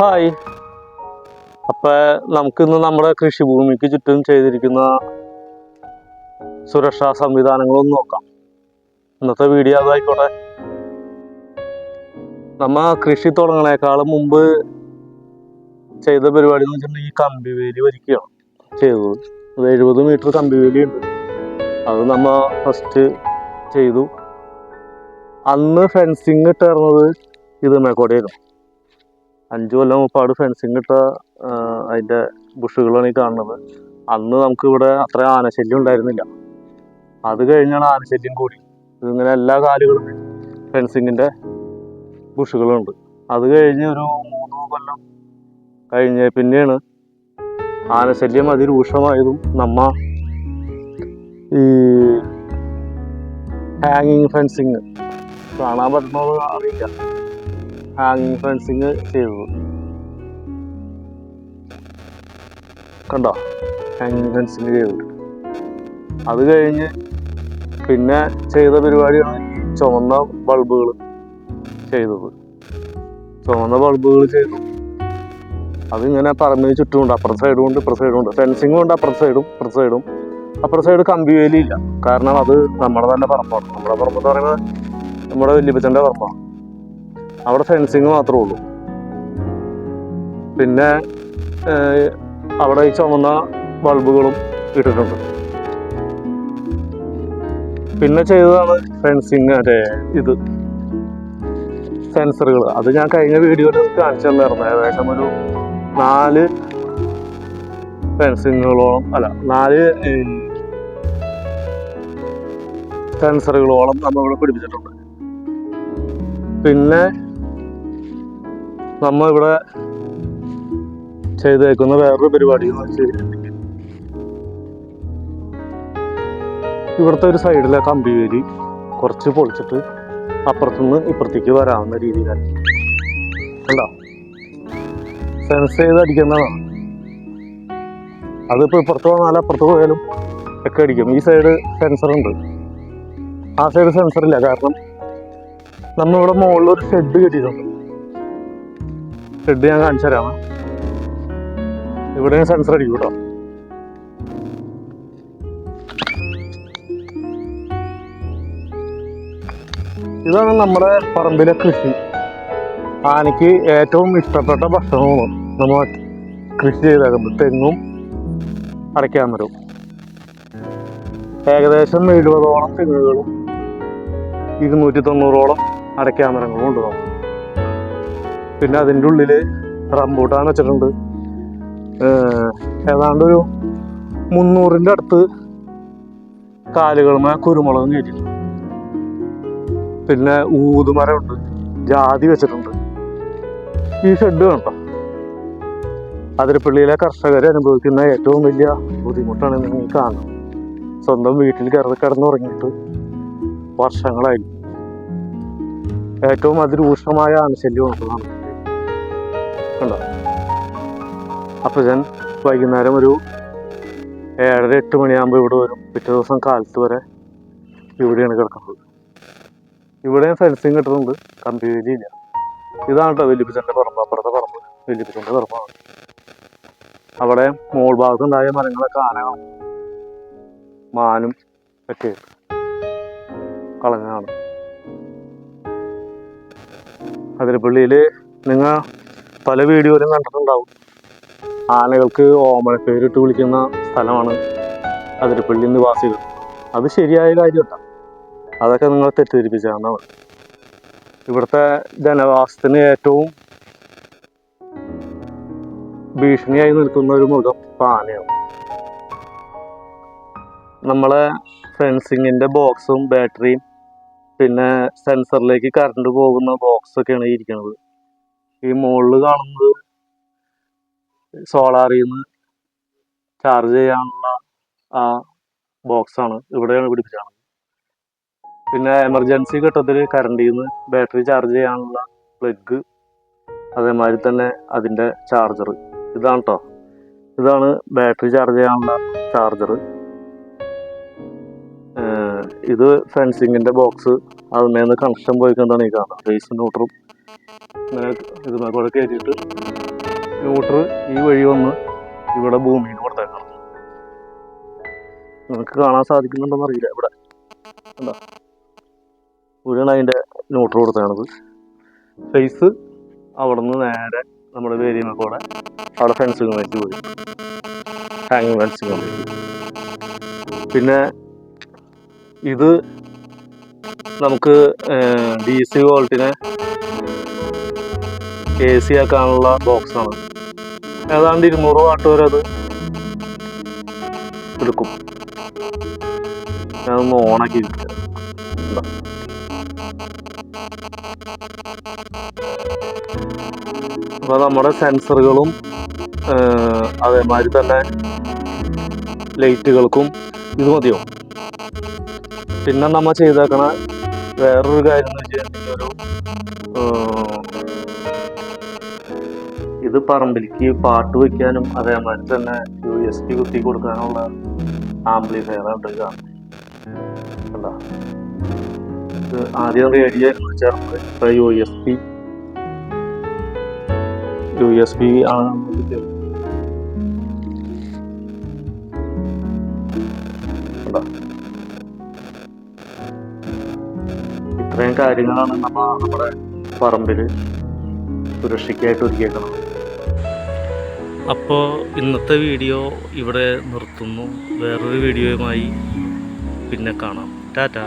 Hi. അപ്പൊ നമുക്കിന്ന് നമ്മുടെ കൃഷിഭൂമിക്ക് ചുറ്റും ചെയ്തിരിക്കുന്ന സുരക്ഷാ സംവിധാനങ്ങളൊന്നും നോക്കാം. ഇന്നത്തെ വീഡിയോ അതായിക്കോട്ടെ. നമ്മ കൃഷി തുടങ്ങണേക്കാളും മുമ്പ് ചെയ്ത പരിപാടി എന്ന് വെച്ചിട്ടുണ്ടെങ്കിൽ ഈ കമ്പി വേലി വരിക്കുകയാണ് ചെയ്തത്. അത് എഴുപത് മീറ്റർ കമ്പി വേലി ഉണ്ട്. അത് നമ്മ ഫസ്റ്റ് ചെയ്തു. അന്ന് ഫെൻസിങ് ഇട്ടിരുന്നത് ഇത് മേക്കോടെയായിരുന്നു. അഞ്ചു കൊല്ലം മുപ്പാട് ഫെൻസിങ് ഇട്ട അതിന്റെ ബുഷുകളാണ് ഈ കാണുന്നത്. അന്ന് നമുക്ക് ഇവിടെ അത്ര ആനശല്യം ഉണ്ടായിരുന്നില്ല. അത് കഴിഞ്ഞാണ് ആനശല്യം കൂടി. ഇതിങ്ങനെ എല്ലാ കാലുകളും ഫെൻസിങ്ങിന്റെ ബുഷുകളുണ്ട് അത് കഴിഞ്ഞ് ഒരു മൂന്ന് കൊല്ലം കഴിഞ്ഞ് പിന്നെയാണ് ആനശല്യം അതിരൂക്ഷമായതും നമ്മ ഈ ഹാങ്ങിങ് ഫെൻസിങ് കാണാൻ പറ്റുന്നത് അറിയില്ല. ഹാങ്ങിങ് ഫെൻസിങ് ചെയ്തത് കണ്ടോ? ഹാങ്ങിങ് ഫെൻസിങ് ചെയ്തത് അത് കഴിഞ്ഞ് പിന്നെ ചെയ്ത പരിപാടിയാണ് ഈ ബൾബുകൾ ചെയ്തത്. ചുവന്ന ബൾബുകൾ ചെയ്തു. അതിങ്ങനെ പറമ്പിന് ചുറ്റുമുണ്ട്. അപ്പുറത്തെ സൈഡും ഉണ്ട് ഇപ്പുറത്തെ സൈഡും ഉണ്ട്. ഫെൻസിങ്ങും ഉണ്ട് അപ്പുറത്തെ സൈഡും ഇപ്പുറത്തെ സൈഡും അപ്പുറത്തെ സൈഡ് കമ്പി വേലിയില്ല. കാരണം അത് നമ്മുടെ തന്നെ പറമ്പാണ്. നമ്മുടെ പറമ്പ് എന്ന് പറയുന്നത് നമ്മുടെ വല്യപ്പച്ചന്റെ പറമ്പാണ്. അവിടെ ഫെൻസിങ് മാത്രമേ ഉള്ളൂ. പിന്നെ അവിടെ ഈ ചുമന്ന ബൾബുകളും ഇട്ടിട്ടുണ്ട്. പിന്നെ ചെയ്തതാണ് ഫെൻസിങ് മറ്റേ ഇത്. സെൻസറുകൾ അത് ഞാൻ കഴിഞ്ഞ വീഡിയോയിൽ കാണിച്ചു തന്നായിരുന്നു. ഏകദേശം ഒരു നാല് ഫെൻസിങ്ങുകളോളം അല്ല നാല് സെൻസറുകളോളം നമ്മൾ ഇവിടെ പിടിപ്പിച്ചിട്ടുണ്ട്. പിന്നെ നമ്മ ഇവിടെ ചെയ്തേക്കുന്ന വേറൊരു പരിപാടി ഇവിടുത്തെ ഒരു സൈഡിലെ കമ്പി വേലി കുറച്ച് പൊളിച്ചിട്ട് അപ്പുറത്തുനിന്ന് ഇപ്പുറത്തേക്ക് വരാവുന്ന രീതിയിലാണ്. ഉണ്ടോ സെൻസ് ചെയ്ത് അടിക്കുന്നതാണ് അതിപ്പോൾ ഇപ്പുറത്ത് വന്നാലും അപ്പുറത്ത് പോയാലും ഒക്കെ അടിക്കും. ഈ സൈഡ് സെൻസർ ഉണ്ട്. ആ സൈഡ് സെൻസർ ഇല്ല. കാരണം നമ്മളിവിടെ മുകളിൽ ഒരു ഷെഡ് കെട്ടിയിട്ടുണ്ട്. ഷെഡ് ഞാൻ കാണിച്ചു തരാം ഇവിടെ സെൻസർ അടിക്കും കേട്ടോ ഇതാണ് നമ്മുടെ പറമ്പിലെ കൃഷി. ആനയ്ക്ക് ഏറ്റവും ഇഷ്ടപ്പെട്ട ഭക്ഷണമാണ് നമ്മൾ കൃഷി ചെയ്തേക്കുന്നത്. തെങ്ങും അടയ്ക്കാമരവും. ഏകദേശം എഴുപതോളം തെങ്ങുകളും ഇരുന്നൂറ്റി തൊണ്ണൂറോളം അടയ്ക്കാമരങ്ങളും ഉണ്ട് നമുക്ക് പിന്നെ അതിന്റെ ഉള്ളിൽ റംബൂട്ടാൻ വെച്ചിട്ടുണ്ട്. ഏതാണ്ട് ഒരു മുന്നൂറിന്റെ അടുത്ത് കാലുകളുമേ കുരുമുളകും കയറ്റിട്ടുണ്ട് പിന്നെ ഊതുമരമുണ്ട് ജാതി വെച്ചിട്ടുണ്ട്. ഈ ഷെഡ് കണ്ടോ അതിരപ്പള്ളിയിലെ കർഷകർ അനുഭവിക്കുന്ന ഏറ്റവും വലിയ ബുദ്ധിമുട്ടാണ് നിങ്ങൾ കാണുന്നത്. സ്വന്തം വീട്ടിൽ കിടന്ന് കിടന്നുറങ്ങിയിട്ട് വർഷങ്ങളായി. ഏറ്റവും അതിരൂക്ഷമായ ആനശല്യം ഉള്ളതാണ്. കണ്ടോ? അപ്പൊ ഞാൻ വൈകുന്നേരം ഒരു ഏഴര എട്ട് മണിയാകുമ്പോൾ ഇവിടെ വരും. പിറ്റേ ദിവസം കാലത്ത് വരെ ഇവിടെയാണ് കിടക്കുന്നത്. ഇവിടെയും ഫെൻസിങ് കിട്ടുന്നുണ്ട് കമ്പി വേലിയില്ല ഇതാണ് കേട്ടോ വല്യപ്പച്ചന്റെ പറമ്പ്. അപ്പുറത്തെ പറമ്പ് വല്യപ്പച്ചന്റെ പറമ്പാണ്. അവിടെ മോൾ ഭാഗത്തുണ്ടായ മരങ്ങളൊക്കെ ആനകളും മാനും ഒക്കെ കളഞ്ഞാണ് അതിരപ്പള്ളിയിൽ നിങ്ങൾ പല വീഡിയോയിലും കണ്ടിട്ടുണ്ടാവും. ആനകൾക്ക് ഓമനപ്പേരിട്ട് വിളിക്കുന്ന സ്ഥലമാണ് അതിരപ്പള്ളി നിവാസികൾ അത് ശരിയായ കാര്യമല്ല. അതൊക്കെ നിങ്ങൾ തെറ്റിദ്ധരിപ്പിച്ചാണ് ഇവിടുത്തെ ജനവാസത്തിന് ഏറ്റവും ഭീഷണിയായി നിൽക്കുന്ന ഒരു മൃഗം ആനയാണ്. നമ്മളെ ഫെൻസിങ്ങിന്റെ ബോക്സും ബാറ്ററിയും പിന്നെ സെൻസറിലേക്ക് കറണ്ട് പോകുന്ന ബോക്സൊക്കെയാണ് ഇരിക്കുന്നത്. ഈ മുകളിൽ കാണുന്നത് സോളാറിൽ നിന്ന് ചാർജ് ചെയ്യാനുള്ള ആ ബോക്സാണ് ഇവിടെയാണ് പിടിപ്പിച്ചത്. പിന്നെ എമർജൻസി ഘട്ടത്തിൽ കറണ്ടിൽ നിന്ന് ബാറ്ററി ചാർജ് ചെയ്യാനുള്ള പ്ലഗ് അതേമാതിരി തന്നെ അതിന്റെ ചാർജർ ഇതാണ് കേട്ടോ ഇതാണ് ബാറ്ററി ചാർജ് ചെയ്യാനുള്ള ചാർജർ ഇത് ഫെൻസിങ്ങിന്റെ ബോക്സ് അതിൽ നിന്ന് കണക്ഷൻ പോയിക്കൊണ്ടാണ് ഈ കാണുന്നത്. ഫേസ് ന്യൂട്രും ഇങ്ങനെ ഇത് കൂടെ കയറ്റിയിട്ട് ഈ വഴി വന്ന് ഇവിടെ ഭൂമിയിൽ കൊടുത്തേക്കണം. നിനക്ക് കാണാൻ സാധിക്കുന്നുണ്ടോന്ന് അറിയില്ല ഇവിടെ. എന്താ ഇവിടെയാണ് അതിന്റെ ന്യൂട്രൽ കൊടുത്താണത് ഫേസ് അവിടെ നിന്ന് നേരെ നമ്മുടെ വേരിയമ കൂടെ അവിടെ ഫെൻസിങ് വെച്ച് പോയി. ഹാങ്ങിങ് ഫെൻസിങ് പിന്നെ ഇത് നമുക്ക് ഡി സി വോൾട്ടിനെ എ സി ആക്കാനുള്ള ബോക്സാണ്. ഏതാണ്ട് ഇരുന്നൂറ് വാട്ട് വരെ അത് എടുക്കും. ഞാനൊന്ന് ഓണാക്കി അപ്പൊ നമ്മുടെ സെൻസറുകളും അതേമാതിരി തന്നെ ലൈറ്റുകൾക്കും ഇത് മതിയോ? പിന്നെ നമ്മൾ ചെയ്തേക്കണ? വേറൊരു കാര്യം എന്ന് വെച്ചിട്ടുണ്ടെങ്കിൽ ഒരു ഇത് പറമ്പിലേക്ക് പാട്ട് വെക്കാനും അതേമാതിരി തന്നെ യു എസ് പി കുത്തി കൊടുക്കാനുള്ള ആംപ്ലിഫയർ ഉണ്ട് കണ്ടോ? ഇത് ആദ്യം റേഡിയോ ചേർത്ത് U S P U S P ആണ് നമ്മൾ കാര്യങ്ങളാണ് നമ്മ നമ്മുടെ പറമ്പിൽ സുരക്ഷയ്ക്കായിട്ട് ഒരുക്കിയേക്കുന്നത് അപ്പോൾ ഇന്നത്തെ വീഡിയോ ഇവിടെ നിർത്തുന്നു. വേറൊരു വീഡിയോയുമായി പിന്നെ കാണാം. ടാറ്റാ.